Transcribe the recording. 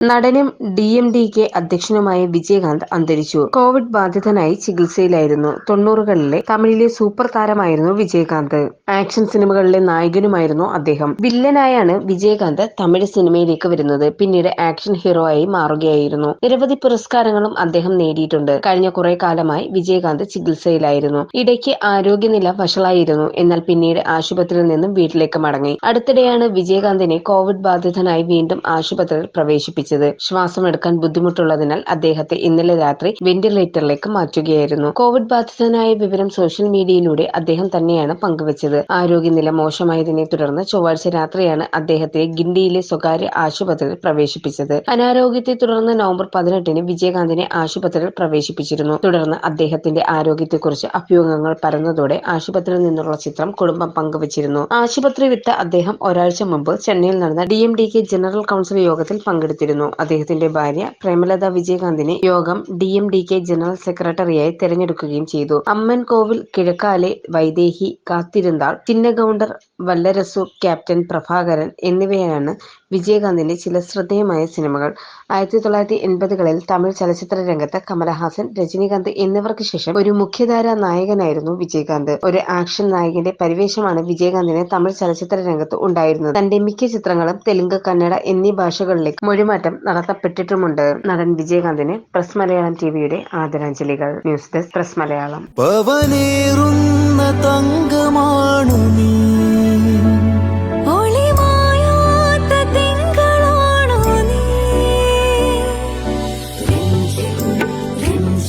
നടനും D M D K അധ്യക്ഷനുമായ വിജയകാന്ത് അന്തരിച്ചു. കോവിഡ് ബാധിതനായി ചികിത്സയിലായിരുന്നു തൊണ്ണൂറുകളിലെ തമിഴിലെ സൂപ്പർ താരമായിരുന്നു വിജയകാന്ത്. ആക്ഷൻ സിനിമകളിലെ നായകനുമായിരുന്നു അദ്ദേഹം. വില്ലനായാണ് വിജയകാന്ത് തമിഴ് സിനിമയിലേക്ക് വരുന്നത്. പിന്നീട് ആക്ഷൻ ഹീറോ ആയി മാറുകയായിരുന്നു. നിരവധി പുരസ്കാരങ്ങളും അദ്ദേഹം നേടിയിട്ടുണ്ട്. കഴിഞ്ഞ കുറെ കാലമായി വിജയകാന്ത് ചികിത്സയിലായിരുന്നു. ഇടയ്ക്ക് ആരോഗ്യനില വഷളായിരുന്നു. എന്നാൽ പിന്നീട് ആശുപത്രിയിൽ നിന്നും വീട്ടിലേക്ക് മടങ്ങി. അടുത്തിടെയാണ് വിജയകാന്തിനെ കോവിഡ് ബാധിതനായി വീണ്ടും ആശുപത്രിയിൽ പ്രവേശിപ്പിച്ചത്. ശ്വാസമെടുക്കാൻ ബുദ്ധിമുട്ടുള്ളതിനാൽ അദ്ദേഹത്തെ ഇന്നലെ രാത്രി വെന്റിലേറ്ററിലേക്ക് മാറ്റുകയായിരുന്നു. കോവിഡ് ബാധിതനായ വിവരം സോഷ്യൽ മീഡിയയിലൂടെ അദ്ദേഹം തന്നെയാണ് പങ്കുവച്ചത്. ആരോഗ്യനില മോശമായതിനെ തുടർന്ന് ചൊവ്വാഴ്ച രാത്രിയാണ് അദ്ദേഹത്തെ ഗിണ്ടിയിലെ സ്വകാര്യ ആശുപത്രിയിൽ പ്രവേശിപ്പിച്ചത്. അനാരോഗ്യത്തെ തുടർന്ന് നവംബർ പതിനെട്ടിന് വിജയകാന്തിനെ ആശുപത്രിയിൽ പ്രവേശിപ്പിച്ചിരുന്നു. തുടർന്ന് അദ്ദേഹത്തിന്റെ ആരോഗ്യത്തെക്കുറിച്ച് അഭ്യൂഹങ്ങൾ പരന്നതോടെ ആശുപത്രിയിൽ നിന്നുള്ള ചിത്രം കുടുംബം പങ്കുവച്ചിരുന്നു. ആശുപത്രി വിട്ട അദ്ദേഹം ഒരാഴ്ച മുമ്പ് ചെന്നൈയിൽ നടന്ന ഡി ജനറൽ കൗൺസിൽ യോഗത്തിൽ പങ്കെടുത്തിരുന്നു. അദ്ദേഹത്തിന്റെ ഭാര്യ പ്രേമലത വിജയകാന്തിനെ യോഗം D M D K general സെക്രട്ടറിയായി തെരഞ്ഞെടുക്കുകയും ചെയ്തു. അമ്മൻ കോവിൽ കിഴക്കാലെ വൈദേഹി കാത്തിരുന്നാൾ ചിന്നഗൌണ്ടർ വല്ലരസു ക്യാപ്റ്റൻ പ്രഭാകരൻ എന്നിവയാണ് വിജയകാന്തിന്റെ ചില ശ്രദ്ധേയമായ സിനിമകൾ. ആയിരത്തി തൊള്ളായിരത്തി എൺപതുകളിൽ തമിഴ് ചലച്ചിത്ര രംഗത്ത് കമലഹാസൻ രജനീകാന്ത് എന്നിവർക്ക് ശേഷം ഒരു മുഖ്യധാര നായകനായിരുന്നു വിജയകാന്ത്. ഒരു ആക്ഷൻ നായകന്റെ പരിവേഷമാണ് വിജയകാന്തിന് തമിഴ് ചലച്ചിത്ര രംഗത്ത് ഉണ്ടായിരുന്നത്. തന്റെ മിക്ക ചിത്രങ്ങളും തെലുങ്ക് കന്നഡ എന്നീ ഭാഷകളിലേക്ക് മൊഴിമാറ്റം നടത്തപ്പെട്ടിട്ടുമുണ്ട്. നടൻ വിജയകാന്തിന് പ്രസ് മലയാളം ടിവിയുടെ ആദരാഞ്ജലികൾ. News desk press Malayalam.